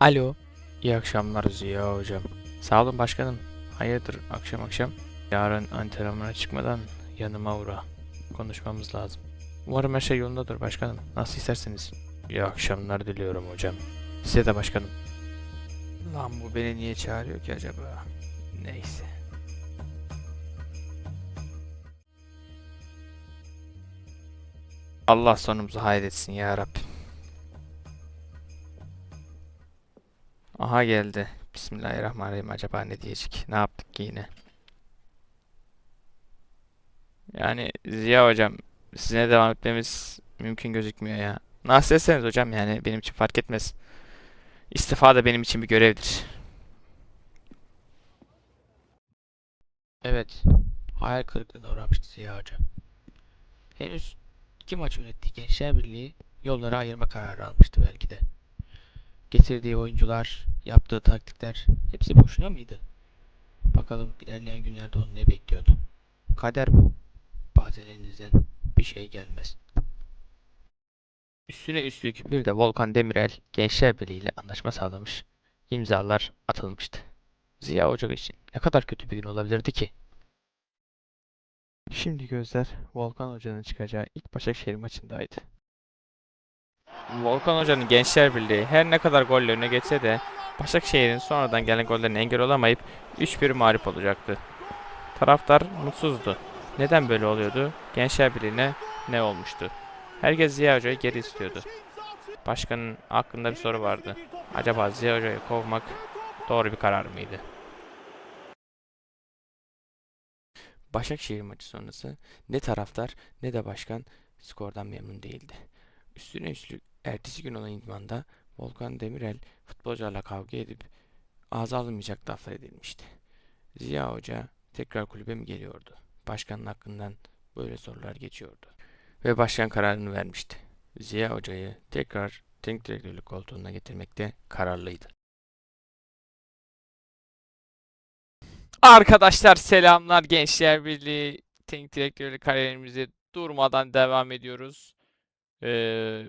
Alo. İyi akşamlar Ziya hocam. Sağ olun başkanım. Hayırdır akşam akşam? Yarın antrenmana çıkmadan yanıma uğra. Konuşmamız lazım. Umarım her şey yolundadır başkanım. Nasıl isterseniz. İyi akşamlar diliyorum hocam. Size de başkanım. Lan bu beni niye çağırıyor ki acaba? Neyse. Allah sonumuzu hayretsin ya Rabbim. Aha geldi. Bismillahirrahmanirrahim. Acaba ne diyecek? Ne yaptık ki yine? Yani Ziya hocam sizinle devam etmemiz mümkün gözükmüyor ya. Nasıl etseniz hocam yani benim için fark etmez. İstifa da benim için bir görevdir. Evet. Hayal kırıklığına uğramıştı Ziya hocam. Henüz iki maç yönettiği Gençler Birliği yolları ayırma kararı almıştı belki de. Getirdiği oyuncular, yaptığı taktikler hepsi boşuna mıydı? Bakalım ilerleyen günlerde onu ne bekliyordu. Kader bu. Bazen elinizden bir şey gelmez. Üstüne üstlük bir de Volkan Demirel Gençler Birliği ile anlaşma sağlamış. İmzalar atılmıştı. Ziya Hoca için ne kadar kötü bir gün olabilirdi ki? Şimdi gözler Volkan Hoca'nın çıkacağı ilk Başakşehir maçındaydı. Volkan Hoca'nın Gençler Birliği her ne kadar golle öne geçse de Başakşehir'in sonradan gelen gollerine engel olamayıp 3-1 mağlup olacaktı. Taraftar mutsuzdu. Neden böyle oluyordu? Gençler Birliği'ne ne olmuştu? Herkes Ziya Hoca'yı geri istiyordu. Başkanın aklında bir soru vardı. Acaba Ziya Hoca'yı kovmak doğru bir karar mıydı? Başakşehir maçı sonrası ne taraftar ne de başkan skordan memnun değildi. Üstüne üstlük ertesi gün olan idmanda Volkan Demirel futbolcularla kavga edip ağza alınmayacak laflar edilmişti. Ziya Hoca tekrar kulübe mi geliyordu? Başkanın hakkından böyle sorular geçiyordu. Ve başkan kararını vermişti. Ziya Hoca'yı tekrar teknik direktörlük koltuğuna getirmekte kararlıydı. Arkadaşlar selamlar Gençler Birliği Teknik Direktörlük kariyerimize durmadan devam ediyoruz. Ee,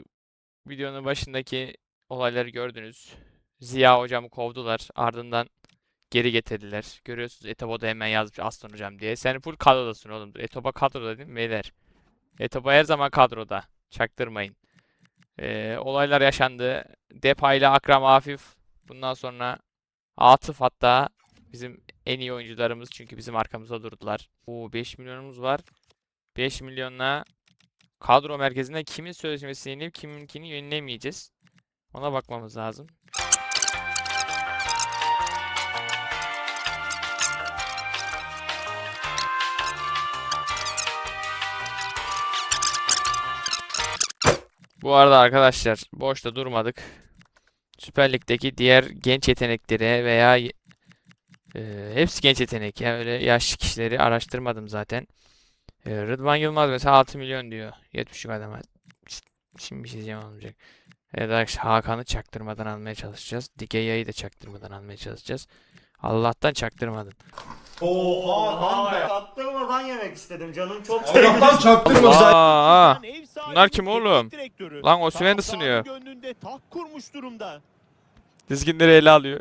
videonun başındaki olayları gördünüz. Ziya hocamı kovdular. Ardından geri getirdiler. Görüyorsunuz Etobo da hemen yazmış Aslan hocam diye. Sen full kadrodasın oğlum. Etobo kadroda değil mi beyler? Etobo her zaman kadroda. Çaktırmayın. Ee, olaylar yaşandı. Depay ile Akram Afif. Bundan sonra Atıf hatta bizim en iyi oyuncularımız çünkü bizim arkamızda durdular. Oo 5 milyonumuz var. 5 milyonla kadro merkezinde kimin sözleşmesini yenip kiminkini yenilemeyeceğiz. Ona bakmamız lazım. Bu arada arkadaşlar boşta durmadık. Süper Lig'deki diğer genç yeteneklere veya e, hepsi genç yetenek ya öyle yaşlı kişileri araştırmadım zaten. E, Rıdvan Yılmaz mesela 6 milyon diyor. 70'lik adama. Şimdi bir şey diyeceğim olmayacak. Evet arkadaşlar Hakan'ı çaktırmadan almaya çalışacağız. Dikeya'yı da çaktırmadan almaya çalışacağız. Allah'tan çaktırmadın. Oha ben attırmadan yemek istedim canım çok Allah'tan çaktırma sen. Aa, sahibi bunlar kim oğlum? direktörü. Lan Osimhen'i Taraftarın ısınıyor. Gönlünde taht kurmuş durumda. dizginleri ele alıyor.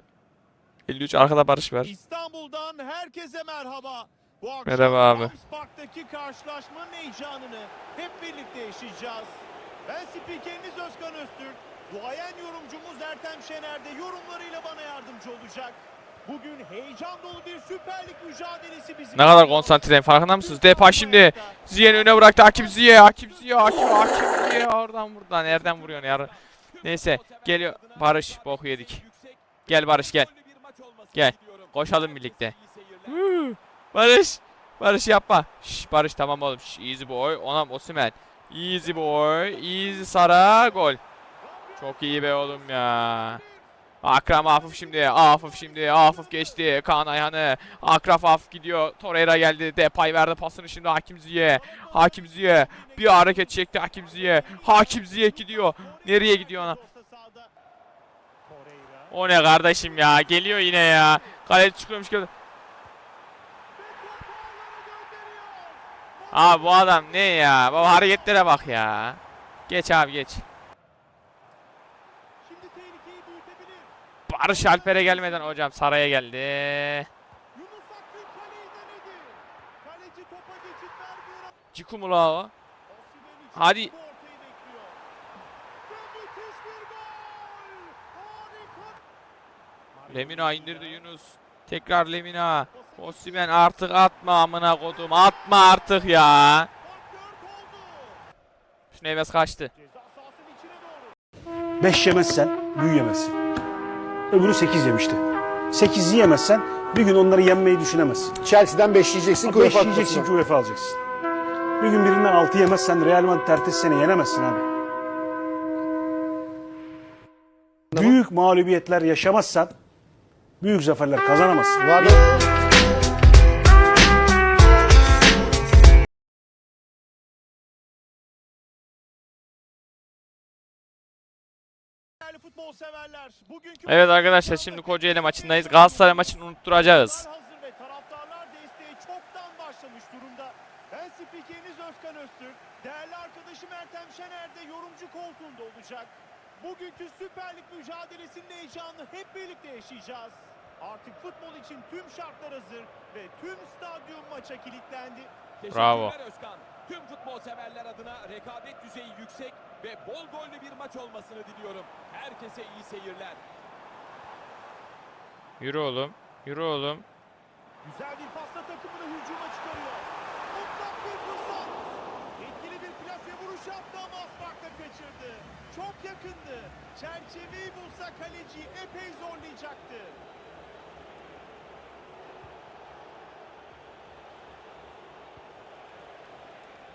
53 arkada Barış var. İstanbul'dan herkese merhaba. Bu akşam Merhaba abi. Rams Park'taki karşılaşmanın heyecanını hep birlikte yaşayacağız. Ben spikeriniz Özkan Öztürk. Duayen yorumcumuz Ertem Şener de yorumlarıyla bana yardımcı olacak. Bugün heyecan dolu bir Süper Lig mücadelesi bizi Ne kadar konsantreyim farkında mısınız? Depa şimdi Ziye'nin önüne bıraktı. Hakim Ziye, Hakim Ziye, Hakim, Hakim Ziye. Oradan buradan. Nereden vuruyorsun ya? Neyse geliyor. Barış boku yedik. Gel Barış gel. Gel. Koşalım birlikte. Barış. Barış yapma. Şş, Barış tamam oğlum. Şş, easy boy. Onam Osimhen. Easy boy. Easy Sara. Gol. Çok iyi be oğlum ya. Akram Afif şimdi. Afif şimdi. Afif geçti. Kaan Ayhan'ı. Akraf Afif gidiyor. Torreira geldi. Depay verdi pasını şimdi Hakim Ziye. Hakim Ziye. Bir hareket çekti Hakim Ziye. Hakim Ziye gidiyor. Nereye gidiyor ona? O ne kardeşim ya? Geliyor yine ya. Kaleci çıkıyormuş gibi. Abi bu adam ne ya? Baba hareketlere bak ya. Geç abi geç. Barış Alper'e gelmeden hocam Saray'a geldi. Yunus Akgün kaleyi denedi. Kaleci topa geçit vermiyor. Cikumula o. Osimhen için Hadi. Lemina indirdi Yunus. Tekrar Lemina. Osimhen artık atma amına kodum. Atma artık ya. Şu Neves kaçtı. 5 yemezsen büyüyemezsin. Öbürü 8 yemişti. 8 yiyemezsen bir gün onları yenmeyi düşünemezsin. Chelsea'den 5 yiyeceksin ki 5 UEFA yiyeceksin ki UEFA alacaksın. Bir gün birinden 6 yemezsen Real Madrid ertesi sene yenemezsin abi. Büyük mağlubiyetler yaşamazsan büyük zaferler kazanamazsın. Bu Evet arkadaşlar şimdi Kocaeli maçındayız. Galatasaray maçını unutturacağız. Hazır ve taraftarlar desteği çoktan başlamış durumda. Ben spikeriniz Özkan Öztürk. Değerli arkadaşım Ertem Şener de yorumcu koltuğunda olacak. Bugünkü Süper Lig mücadelesinin heyecanını hep birlikte yaşayacağız. Artık futbol için tüm şartlar hazır ve tüm stadyum maça kilitlendi. Bravo. Özkan. Tüm futbol severler adına rekabet düzeyi yüksek ve bol gollü bir maç olmasını diliyorum. Herkese iyi seyirler. Yürü oğlum. Yürü oğlum. Güzel bir pasla takımını hücuma çıkarıyor. Mutlak bir fırsat. Etkili bir plase vuruş yaptı ama az farkla kaçırdı. Çok yakındı. Çerçeveyi bulsa kaleci epey zorlayacaktı.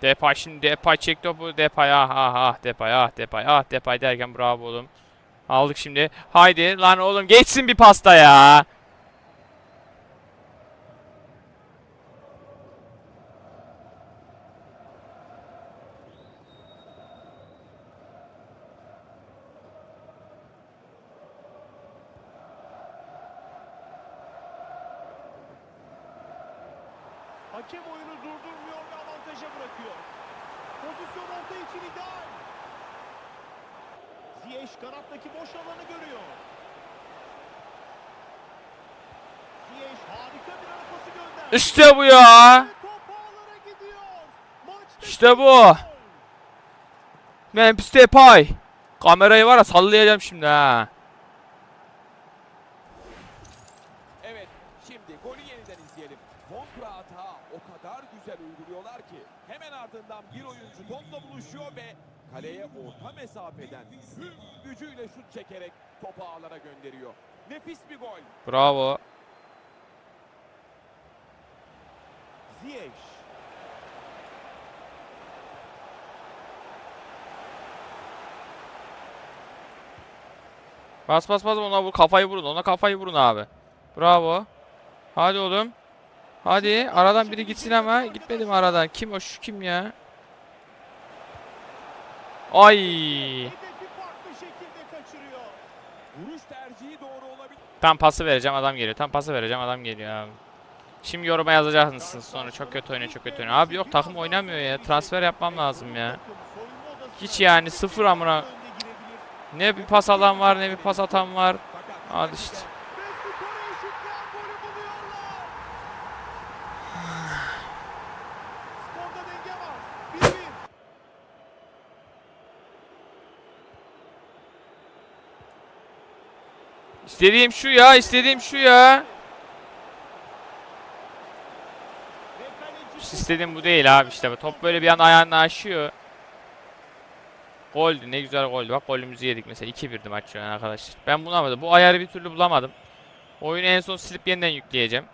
Depay şimdi Depay çek topu Depay ah ah ah Depay ah Depay ah Depay derken bravo oğlum. Aldık şimdi. Haydi lan oğlum geçsin bir pasta ya. Hakem oyunu durdurmuyor avantaja bırakıyor. Pozisyon orta için ideal. Ziyech kanattaki boş alanı görüyor. Ziyech harika bir ara pası gönderdi. İşte bu ya. İşte bu. Memphis Depay. Kamerayı var ya sallayacağım şimdi ha. Evet, şimdi golü yeniden izleyelim. Kontra atağı o kadar güzel uyguluyorlar ki hemen ardından bir oyuncu topla buluşuyor ve kaleye orta mesafeden tüm gücüyle şut çekerek topu ağlara gönderiyor. Nefis bir gol. Bravo. Ziyech. Bas bas bas ona vur kafayı vurun ona kafayı vurun abi. Bravo. Hadi oğlum. Hadi aradan biri gitsin ama gitmedi mi aradan? Kim o şu kim ya? Ay. Tam pası vereceğim adam geliyor. Tam pası vereceğim adam geliyor abi. Şimdi yoruma yazacaksınız sonra çok kötü oynuyor çok kötü oynuyor. Abi yok takım oynamıyor ya. Transfer yapmam lazım ya. Hiç yani sıfır amına. Ne bir pas alan var ne bir pas atan var. Al işte. İstediğim şu ya istediğim şu ya. İstediğim bu değil abi işte. Top böyle bir an ayağını aşıyor. Goldü ne güzel goldü. Bak golümüzü yedik mesela. 2-1'di maç an arkadaşlar. Ben bulamadım. Bu ayarı bir türlü bulamadım. Oyunu en son silip yeniden yükleyeceğim.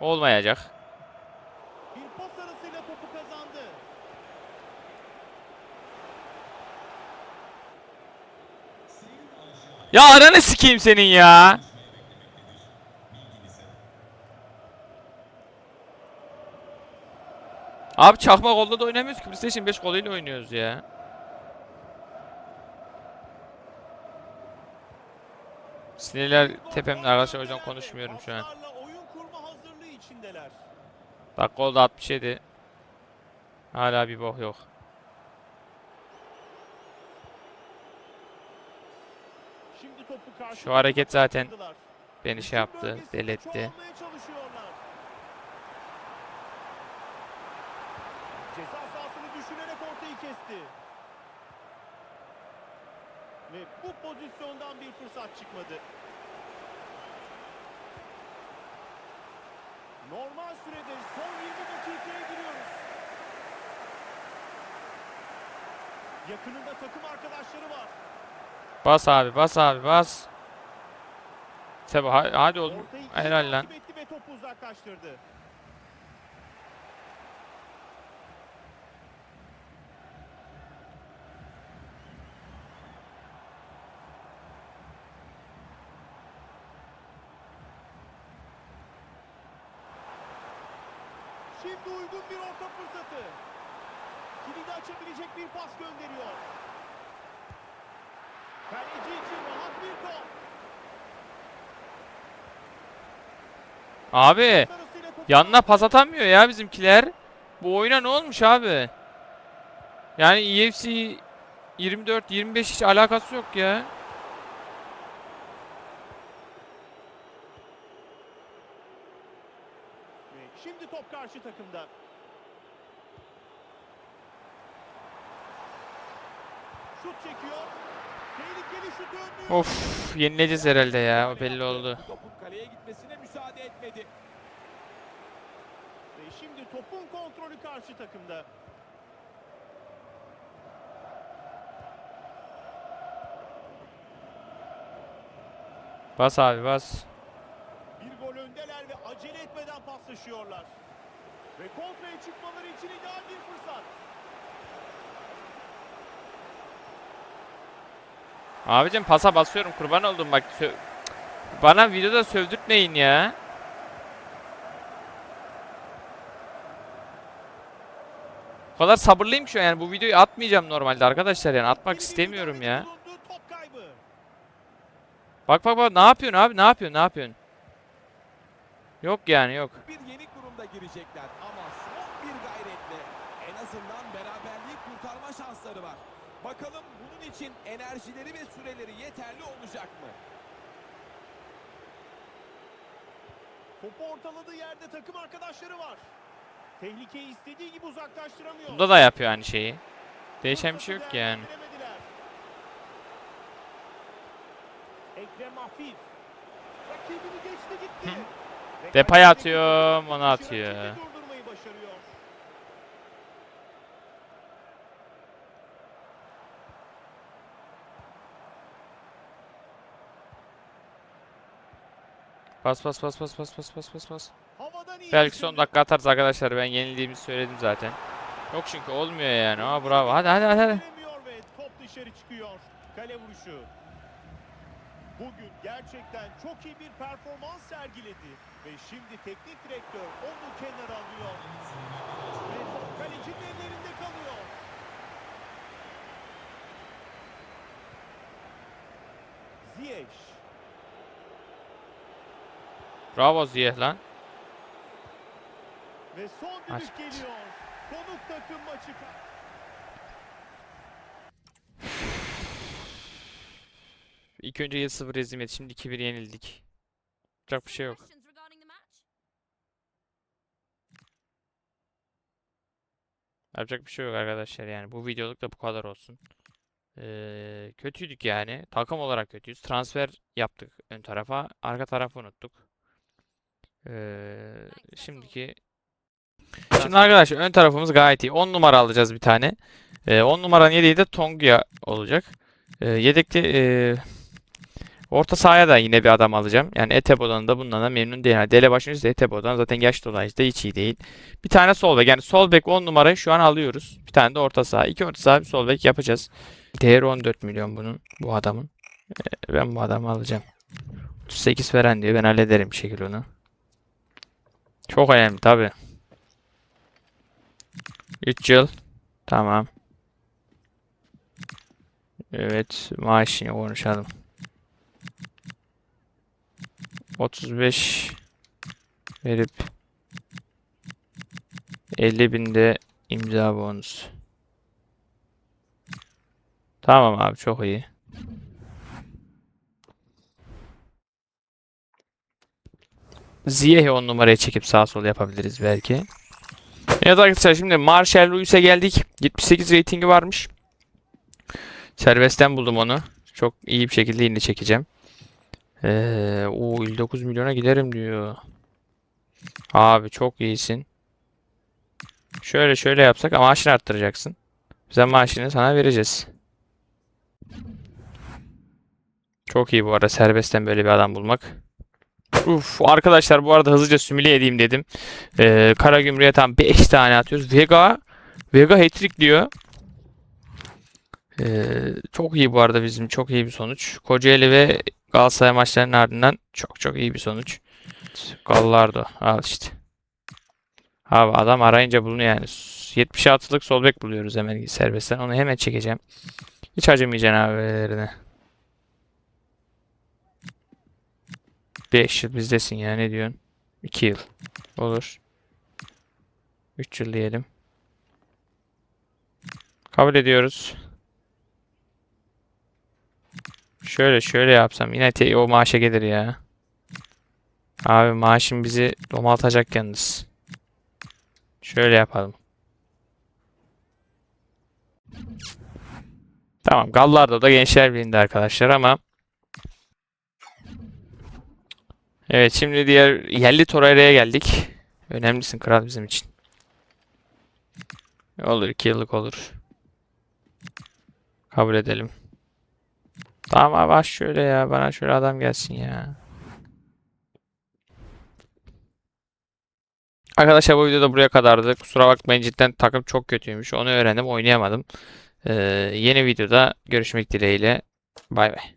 Olmayacak. bir pas arasıyla topu kazandı. Ya aranı sikeyim senin ya. Abi çakma golda da oynamıyoruz ki. PlayStation 5 golüyle oynuyoruz ya. Sinirler tepemde arkadaşlar o yüzden konuşmuyorum şu an. Dakika oldu 67. Hala bir bok yok. Şimdi topu topu karşı Şu hareket zaten. Beni şey yaptı, Bölgesinde deli etti. çoğalmaya çalışıyorlar. Ceza sahasını düşünerek ortayı kesti. Ve bu pozisyondan bir fırsat çıkmadı. Normal sürede son 20 dakikaya giriyoruz. Yakınında takım arkadaşları var. Bas abi bas abi bas. Tabi hadi oğlum. Ortayı iyi Helal lan. Şimdi uygun bir orta fırsatı. Kilidi açabilecek bir pas gönderiyor. Kaleci için rahat bir top. Abi yanına pas atamıyor ya bizimkiler. Bu oyuna ne olmuş abi? Yani UFC 24 25 hiç alakası yok ya. Şimdi top karşı takımda. Şut çekiyor. Of yenileceğiz herhalde ya o belli oldu. Topun kaleye gitmesine müsaade etmedi. Ve şimdi topun kontrolü karşı takımda. Bas abi bas. Bir gol öndeler ve acele etmeden paslaşıyorlar. Ve kontraya çıkmaları için ideal bir fırsat. Abicim pasa basıyorum kurban oldum bak. Bana videoda sövdürtmeyin ya. O kadar sabırlıyım şu an yani bu videoyu atmayacağım normalde arkadaşlar yani atmak istemiyorum ya. Bak bak bak ne yapıyorsun abi ne yapıyorsun ne yapıyorsun? Yok yani yok. Bir yenik durumda girecekler ama son bir gayretle en azından beraberliği kurtarma şansları var. Bakalım bunun için enerjileri ve süreleri yeterli olacak mı? Topu ortaladığı yerde takım arkadaşları var. Tehlikeyi istediği gibi uzaklaştıramıyor. Bunda da yapıyor aynı şeyi. Değişen bir şey yok ki yani. Ekrem Afif. Rakibini geçti gitti. Depay topu onu atıyor. Bas bas bas bas bas bas bas bas bas. Belki son dakika atarız arkadaşlar ben yenildiğimi söyledim zaten. Yok çünkü olmuyor yani. Aa bravo. Hadi hadi hadi. hadi. Top dışarı çıkıyor. Kale vuruşu. Bugün gerçekten çok iyi bir performans sergiledi. Ve şimdi teknik direktör onu kenara alıyor. Ve top kalecinin ellerinde kalıyor. Ziyech. Bravo Ziyeh lan. Ve son düdük geliyor. Konuk takım maçı İlk önce 7-0 ezilmedi. Şimdi 2-1 yenildik. Yapacak bir şey yok. Yapacak bir şey yok arkadaşlar yani. Bu videoluk da bu kadar olsun. Ee, kötüydük yani. Takım olarak kötüyüz. Transfer yaptık ön tarafa. Arka tarafı unuttuk. Ee, şimdiki Şimdi arkadaşlar ön tarafımız gayet iyi. 10 numara alacağız bir tane. Ee, 10 numaranın yedeği de Tonguya olacak. Ee, yedekte ee, orta sahaya da yine bir adam alacağım. Yani Etebo'dan da bundan da memnun değilim. Yani Dele başınızda Etebo'dan zaten yaş dolayısıyla hiç iyi değil. Bir tane sol bek. Yani sol bek 10 numarayı şu an alıyoruz. Bir tane de orta saha. İki orta saha bir sol bek yapacağız. Değeri 14 milyon bunun. Bu adamın. Ee, ben bu adamı alacağım. 38 veren diyor. Ben hallederim bir şekilde onu. Çok önemli tabii. 3 yıl. Tamam. Evet. Maaşını konuşalım. 35 verip 50 binde imza bonus. Tamam abi çok iyi. Ziyeh'i 10 numaraya çekip sağ sol yapabiliriz belki. Evet arkadaşlar şimdi Marshall Lewis'e geldik. 78 reytingi varmış. Serbestten buldum onu. Çok iyi bir şekilde yine çekeceğim. Ee, o 59 milyona giderim diyor. Abi çok iyisin. Şöyle şöyle yapsak maaşını arttıracaksın. Bize maaşını sana vereceğiz. Çok iyi bu arada serbestten böyle bir adam bulmak. Uf, arkadaşlar bu arada hızlıca simüle edeyim dedim. Ee, Karagümrük'e tam 5 tane atıyoruz. Vega Vega hat-trick diyor. Ee, çok iyi bu arada bizim çok iyi bir sonuç. Kocaeli ve Galatasaray maçlarının ardından çok çok iyi bir sonuç. Gallardo al işte. Abi adam arayınca bulunuyor yani. 76'lık sol bek buluyoruz hemen serbestten. Onu hemen çekeceğim. Hiç acımayacaksın abilerine. 5 yıl bizdesin ya ne diyorsun? 2 yıl. Olur. 3 yıl diyelim. Kabul ediyoruz. Şöyle şöyle yapsam yine te- o maaşa gelir ya. Abi maaşın bizi domaltacak yalnız. Şöyle yapalım. Tamam Gallardo da Gençler Birliği'nde arkadaşlar ama Evet şimdi diğer yerli Torreira'ya geldik. Önemlisin kral bizim için. Olur 2 yıllık olur. Kabul edelim. Tamam abi şöyle ya. Bana şöyle adam gelsin ya. Arkadaşlar bu videoda buraya kadardı. Kusura bakmayın cidden takım çok kötüymüş. Onu öğrendim oynayamadım. Ee, yeni videoda görüşmek dileğiyle. Bay bay.